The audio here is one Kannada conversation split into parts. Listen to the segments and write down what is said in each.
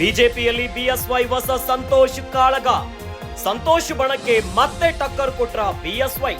ಬಿಜೆಪಿಯಲ್ಲಿ ಬಿಎಸ್ವೈ ಹೊಸ ಸಂತೋಷ್ ಕಾಳಗ. ಸಂತೋಷ್ ಬಣಕ್ಕೆ ಮತ್ತೆ ಟಕ್ಕರ್ ಕೊಟ್ರ ಬಿಎಸ್ವೈ.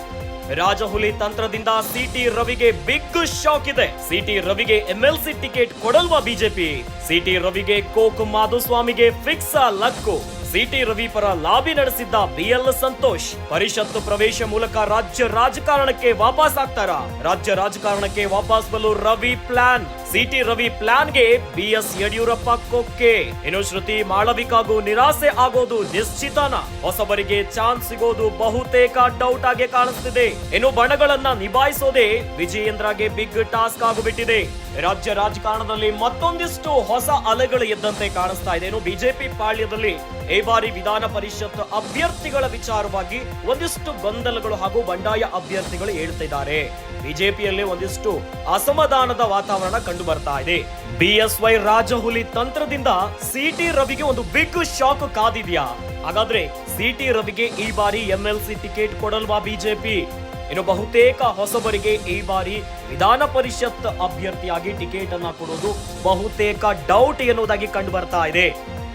ರಾಜಹುಲಿ ತಂತ್ರದಿಂದ ಸಿಟಿ ರವಿಗೆ ಬಿಗ್ ಶಾಕ್ ಇದೆ. ಸಿಟಿ ರವಿಗೆ ಎಂಎಲ್ಸಿ ಟಿಕೆಟ್ ಕೊಡಲ್ವಾ ಬಿಜೆಪಿ. ಸಿಟಿ ರವಿಗೆ ಕೋಕ್ ಮಾಧುಸ್ವಾಮಿಗೆ fix luck. C T Ravi ಪರ ಲಾಬಿ ನಡೆಸಿದ್ದ ಬಿಎಲ್ ಸಂತೋಷ್. ಪರಿಷತ್ತು ಪ್ರವೇಶ ಮೂಲಕ ರಾಜ್ಯ ರಾಜಕಾರಣಕ್ಕೆ ವಾಪಸ್ ಆಗ್ತಾರ? ರಾಜ್ಯ ರಾಜಕಾರಣಕ್ಕೆ ವಾಪಸ್ ಬಲು ರವಿ ಪ್ಲಾನ್. ಸಿಟಿ ರವಿ ಪ್ಲಾನ್ಗೆ ಬಿಎಸ್ ಯಡಿಯೂರಪ್ಪ ಕೊಕ್ಕೆ. ಇನ್ನು ಶ್ರುತಿ ಮಾಳವಿಕಾಗೂ ನಿರಾಸೆ ಆಗೋದು ನಿಶ್ಚಿತನ. ಹೊಸಬರಿಗೆ ಚಾನ್ಸ್ ಸಿಗೋದು ಬಹುತೇಕ ಡೌಟ್ ಆಗಿ ಕಾಣಿಸ್ತಿದೆ. ಇನ್ನು ಬಣಗಳನ್ನ ನಿಭಾಯಿಸೋದೇ ವಿಜಯೇಂದ್ರಗೆ ಬಿಗ್ ಟಾಸ್ಕ್ ಆಗಿಬಿಟ್ಟಿದೆ. ರಾಜ್ಯ ರಾಜಕಾರಣದಲ್ಲಿ ಮತ್ತೊಂದಿಷ್ಟು ಹೊಸ ಅಲೆಗಳು ಎದ್ದಂತೆ ಕಾಣಿಸ್ತಾ ಇದೆ. ಇನ್ನು ಬಿಜೆಪಿ ಪಾಳ್ಯದಲ್ಲಿ ಈ ಬಾರಿ ವಿಧಾನ ಪರಿಷತ್ ಅಭ್ಯರ್ಥಿಗಳ ವಿಚಾರವಾಗಿ ಒಂದಿಷ್ಟು ಗೊಂದಲಗಳು ಹಾಗೂ ಬಂಡಾಯ ಅಭ್ಯರ್ಥಿಗಳು ಹೇಳ್ತಿದ್ದಾರೆ ಬಿಜೆಪಿಯಲ್ಲಿ ಒಂದಿಷ್ಟು ಅಸಮಾಧಾನದ ವಾತಾವರಣ ಕಂಡು ಬರ್ತಾ ಇದೆ. ಬಿಎಸ್ವೈ ರಾಜಹುಲಿ ತಂತ್ರದಿಂದ ಸಿಟಿ ರವಿಗೆ ಒಂದು ಬಿಗ್ ಶಾಕ್ ಕಾದಿದ್ಯಾ? ಹಾಗಾದ್ರೆ ಸಿಟಿ ರವಿಗೆ ಈ ಬಾರಿ ಎಂಎಲ್ಸಿ ಟಿಕೆಟ್ ಕೊಡಲ್ವಾ ಬಿಜೆಪಿ? ಇನ್ನು ಬಹುತೇಕ ಹೊಸಬರಿಗೆ ಈ ಬಾರಿ ವಿಧಾನ ಪರಿಷತ್ ಅಭ್ಯರ್ಥಿಯಾಗಿ ಟಿಕೆಟ್ ಅನ್ನ ಕೊಡೋದು ಬಹುತೇಕ ಡೌಟ್ ಎನ್ನುವುದಾಗಿ ಕಂಡು ಬರ್ತಾ ಇದೆ.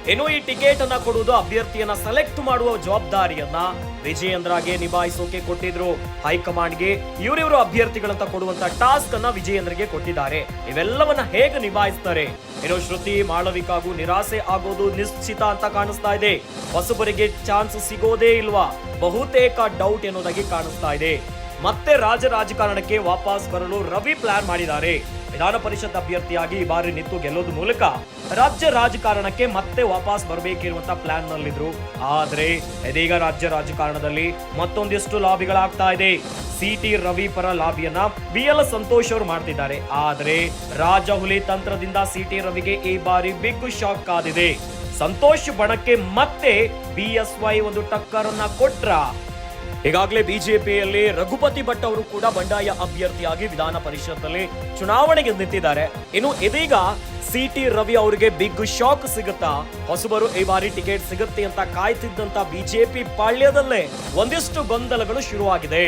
ಇನ್ನು ಈ ಟಿಕೆಟ್ ಅನ್ನ ಕೊಡುವುದು ಅಭ್ಯರ್ಥಿಯನ್ನ ಸೆಲೆಕ್ಟ್ ಮಾಡುವ ಜವಾಬ್ದಾರಿಯನ್ನ ವಿಜಯೇಂದ್ರಗೆ ನಿಭಾಯಿಸೋಕೆ ಕೊಟ್ಟಿದ್ರು. ಹೈಕಮಾಂಡ್ಗೆ ಇವರಿವರು ಅಭ್ಯರ್ಥಿಗಳಂತ ಕೊಡುವಂತ ಟಾಸ್ಕ್ ಅನ್ನ ವಿಜಯೇಂದ್ರಗೆ ಕೊಟ್ಟಿದ್ದಾರೆ. ಇವೆಲ್ಲವನ್ನ ಹೇಗೆ ನಿಭಾಯಿಸ್ತಾರೆ? ಇನ್ನು ಶ್ರುತಿ ಮಾಳವಿಕಾಗೂ ನಿರಾಸೆ ಆಗೋದು ನಿಶ್ಚಿತ ಅಂತ ಕಾಣಿಸ್ತಾ ಇದೆ. ಹೊಸಬರಿಗೆ ಚಾನ್ಸ್ ಸಿಗೋದೇ ಇಲ್ವಾ? ಬಹುತೇಕ ಡೌಟ್ ಎನ್ನುವುದಾಗಿ ಕಾಣಿಸ್ತಾ ಇದೆ. ಮತ್ತೆ ರಾಜ ರಾಜಕಾರಣಕ್ಕೆ ವಾಪಸ್ ಬರಲು ರವಿ ಪ್ಲಾನ್ ಮಾಡಿದ್ದಾರೆ. ವಿಧಾನ ಪರಿಷತ್ ಅಭ್ಯರ್ಥಿಯಾಗಿ ಈ ಬಾರಿ ನಿಂತು ಗೆಲ್ಲೋದು ಮೂಲಕ ರಾಜ್ಯ ರಾಜಕಾರಣಕ್ಕೆ ಮತ್ತೆ ವಾಪಸ್ ಬರಬೇಕಿರುವಂತ ಪ್ಲಾನ್ ನಲ್ಲಿದ್ರು ಆದ್ರೆ ಇದೀಗ ರಾಜ್ಯ ರಾಜಕಾರಣದಲ್ಲಿ ಮತ್ತೊಂದಿಷ್ಟು ಲಾಬಿಗಳಾಗ್ತಾ ಇದೆ. ಸಿಟಿ ರವಿ ಪರ ಲಾಬಿಯನ್ನ ಬಿ ಎಲ್ ಸಂತೋಷ್ ಅವರು ಮಾಡ್ತಿದ್ದಾರೆ. ಆದ್ರೆ ರಾಜಹುಲಿ ತಂತ್ರದಿಂದ ಸಿಟಿ ರವಿಗೆ ಈ ಬಾರಿ ಬಿಗ್ ಶಾಕ್ ಕಾದಿದೆ ಸಂತೋಷ್ ಬಣಕ್ಕೆ ಮತ್ತೆ ಬಿಎಸ್ವೈ ಒಂದು ಟಕ್ಕರ್ ಅನ್ನ ಕೊಟ್ರ ಈಗಾಗಲೇ ಬಿಜೆಪಿಯಲ್ಲಿ ರಘುಪತಿ ಭಟ್ ಅವರು ಕೂಡ ಬಂಡಾಯ ಅಭ್ಯರ್ಥಿಯಾಗಿ ವಿಧಾನ ಪರಿಷತ್ನಲ್ಲಿ ಚುನಾವಣೆಗೆ ನಿಂತಿದ್ದಾರೆ. ಇನ್ನು ಇದೀಗ ಸಿ ಟಿ ರವಿ ಅವರಿಗೆ ಬಿಗ್ ಶಾಕ್ ಸಿಗುತ್ತಾ? ಹೊಸಬರು ಈ ಬಾರಿ ಟಿಕೆಟ್ ಸಿಗುತ್ತೆ ಅಂತ ಕಾಯ್ತಿದ್ದಂತ ಬಿಜೆಪಿ ಪಾಳ್ಯದಲ್ಲೇ ಒಂದಿಷ್ಟು ಗೊಂದಲಗಳು ಶುರುವಾಗಿದೆ.